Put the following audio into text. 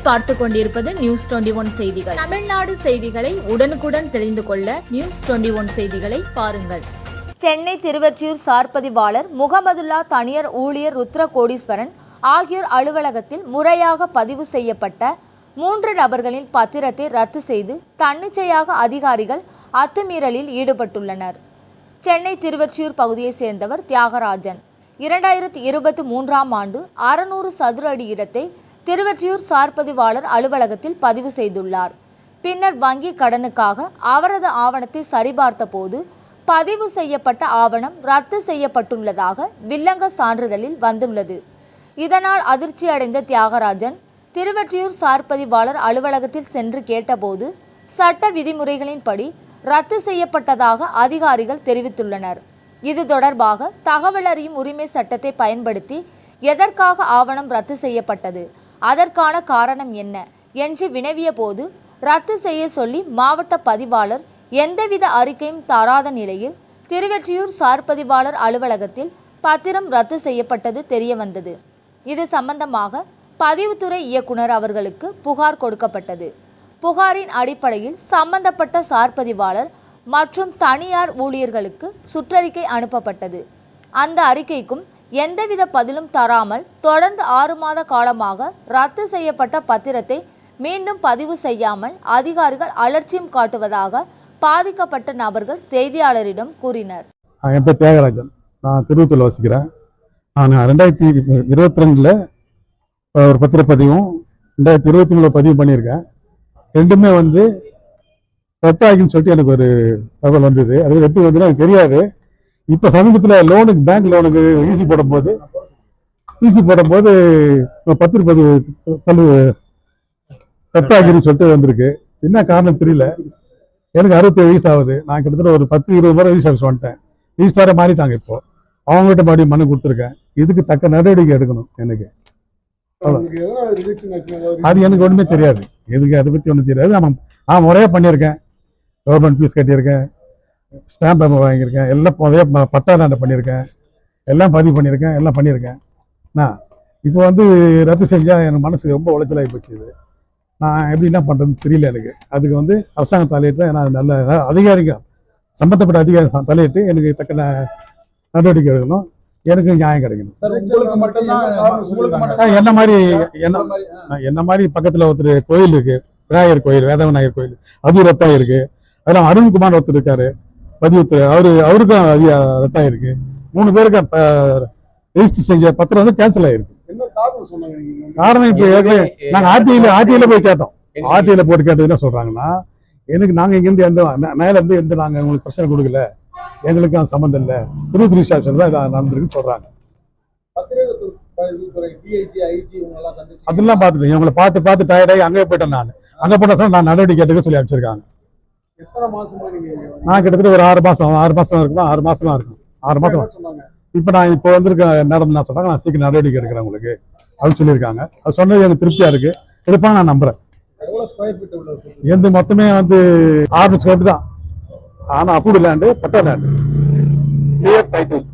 பார்த்து கொண்டிருப்பது news twenty one செய்திகள். தமிழ்நாடு செய்திகளை உடனுக்குடன் தெரிந்து கொள்ள நியூஸ் டுவெண்டி ஒன் செய்திகளை பாருங்கள். சென்னை திருவற்றியூர் சார்பதிவாளர் முகமதுல்லா தனியார் ஊழியர் ருத்ர கோடீஸ்வரன் ஆகியோர் அலுவலகத்தில் முறையாக பதிவு செய்யப்பட்ட மூன்று நபர்களின் பத்திரத்தை ரத்து செய்து தன்னிச்சையாக அதிகாரிகள் அத்துமீறலில் ஈடுபட்டுள்ளனர். சென்னை திருவற்றியூர் பகுதியைச் சேர்ந்தவர் தியாகராஜன். இரண்டாயிரத்தி இருபத்தி மூன்றாம் ஆண்டு அறுநூறு சதுர அடி இடத்தை திருவெற்றியூர் சார்பதிவாளர் அலுவலகத்தில் பதிவு செய்துள்ளார். பின்னர் வங்கி கடனுக்காக அவரது ஆவணத்தை சரிபார்த்த போது பதிவு செய்யப்பட்ட ஆவணம் ரத்து செய்யப்பட்டுள்ளதாக வில்லங்க சான்றிதழில் வந்துள்ளது. இதனால் அதிர்ச்சி அடைந்த தியாகராஜன் திருவொற்றியூர் சார்பதிவாளர் அலுவலகத்தில் சென்று கேட்டபோது சட்ட விதிமுறைகளின்படி ரத்து செய்யப்பட்டதாக அதிகாரிகள் தெரிவித்துள்ளனர். இது தொடர்பாக தகவல் அறியும் உரிமை சட்டத்தை பயன்படுத்தி எதற்காக ஆவணம் ரத்து செய்யப்பட்டது? அதற்கான காரணம் என்ன என்று வினவிய போது ரத்து செய்ய சொல்லி மாவட்ட பதிவாளர் எந்தவித அறிக்கையும் தராத நிலையில் திருவெற்றியூர் சார்பதிவாளர் அலுவலகத்தில் பத்திரம் ரத்து செய்யப்பட்டது தெரியவந்தது இது சம்பந்தமாக பதிவுத்துறை இயக்குனர் அவர்களுக்கு புகார் கொடுக்கப்பட்டது. புகாரின் அடிப்படையில் சம்பந்தப்பட்ட சார்பதிவாளர் மற்றும் தனியார் ஊழியர்களுக்கு சுற்றறிக்கை அனுப்பப்பட்டது. அந்த அறிக்கைக்கும் எந்தவித பதிலும் தராமல் தொடர்ந்து ஆறு மாத காலமாக ரத்து செய்யப்பட்ட பத்திரத்தை மீண்டும் பதிவு செய்யாமல் அதிகாரிகள் அலட்சியம் காட்டுவதாக பாதிக்கப்பட்ட நபர்கள் செய்தியாளரிடம் கூறினர். என் பேர் தியாகராஜன். நான் திருவத்தூரில் வசிக்கிறேன். நான் ரெண்டாயிரத்தி இருபத்தி ரெண்டில் ஒரு பத்திரப்பதிவும் ரெண்டாயிரத்தி இருபத்தி மூணில் பதிவு பண்ணியிருக்கேன். ரெண்டுமே வந்து ரத்தாகின்னு சொல்லிட்டு எனக்கு ஒரு தகவல் வந்தது. அது எப்படி வந்து எனக்கு தெரியாது. இப்போ சமீபத்தில் லோனுக்கு பேங்க் லோனுக்கு ஈசி போடும்போது ஈசி போடும்போது பத்திரப்பதிவு தள்ளு ரத்தாகின்னு சொல்லிட்டு வந்திருக்கு. என்ன காரணம் தெரியல. எனக்கு அறுபத்தேழு வயசு ஆகுது. நான் கிட்டத்தட்ட ஒரு பத்து இருபது முறை ஆஃபீஸ் வந்துட்டேன். ரிஜிஸ்டாரை மாறிட்டாங்க இப்போ. அவங்ககிட்ட மறுபடியும் மனு கொடுத்துருக்கேன். இதுக்கு தக்க நடவடிக்கை எடுக்கணும் எனக்கு. அது எனக்கு ஒன்றுமே தெரியாது. எதுக்கு அதை பற்றி ஒன்றும் தெரியாது. நான் நான் முறையாக பண்ணியிருக்கேன். கவர்மெண்ட் ஃபீஸ் கட்டியிருக்கேன். ஸ்டாம்ப் பேப்பர் வாங்கியிருக்கேன். எல்லாம் ப- பட்டா பண்ணியிருக்கேன். எல்லாம் பதிவு பண்ணியிருக்கேன். எல்லாம் பண்ணியிருக்கேன். நான் இப்போ வந்து ரத்து செஞ்சால் எனக்கு மனசு ரொம்ப உளைச்சலாகி போச்சு இது. நான் எப்படி என்ன பண்ணுறதுன்னு தெரியல எனக்கு. அதுக்கு வந்து அரசாங்க தலையிட்டு நான் நல்ல அதிகாரிங்க சம்பந்தப்பட்ட அதிகாரி தலையிட்டு எனக்கு தக்க நடவடிக்கை எடுக்கணும். எனக்கு நியாயம் கிடைக்கணும். என்ன மாதிரி என்ன என்ன மாதிரி பக்கத்தில் ஒருத்தர் கோயில் இருக்கு. விநாயகர் கோயில் வேத விநாயகர் கோயில். அது ரத்தம் இருக்கு அதெல்லாம் அருண்குமார் ஒருத்தர் இருக்காரு. பதிவுத்துறை அவரு அவருக்கும் ரத்தம் இருக்கு மூணு பேருக்கு ரெஜிஸ்டர் செஞ்ச பத்திரம் வந்து கேன்சல் ஆயிருக்கு. காரணம் இப்போ ஏற்கனவே நாங்க ஆர்டிஐல ஆர்டிஐல போய் கேட்டோம். ஆர்டிஐல போட்டு கேட்டது என்ன சொல்றாங்கன்னா எனக்கு நாங்க இங்கிருந்து எந்த மேல இருந்து எந்த நாங்க உங்களுக்கு பிரச்சனை கொடுக்கல எங்களுக்கு அது சம்மந்தம் இல்லை. புது ரிஜிஸ்ட்ரேஷன் தான் இது நடந்திருக்குன்னு சொல்றாங்க. அதெல்லாம் பார்த்துட்டேன் இவங்களை பார்த்து பார்த்து டயர்டாகி அங்கே போயிட்டேன் நான். அங்கே போன சொல்ல நான் நடவடிக்கை எடுக்க சொல்லி அனுப்பிச்சிருக்காங்க. நான் கிட்டத்தட்ட ஒரு ஆறு மாசம் ஆறு மாசம் இருக்குமா? ஆறு மாசமா இருக்கும். ஆறு மாசம். இப்போ நான் இப்போ வந்திருக்க மேடம் என்ன சொல்றாங்க நான் சீக்கிரம் நடவடிக்கை எடுக்கிறேன் உங்களுக்கு. அப்படின்னு சொல்லியிருக்காங்க. அது சொன்னது எனக்கு திருப்தியா இருக்கு. எடுப்பாங்க நான் நம்புறேன். எந்த மொத்தமே வந்து ஆறு ஸ்கொயர் தான். ஆனா approved land patta land clear title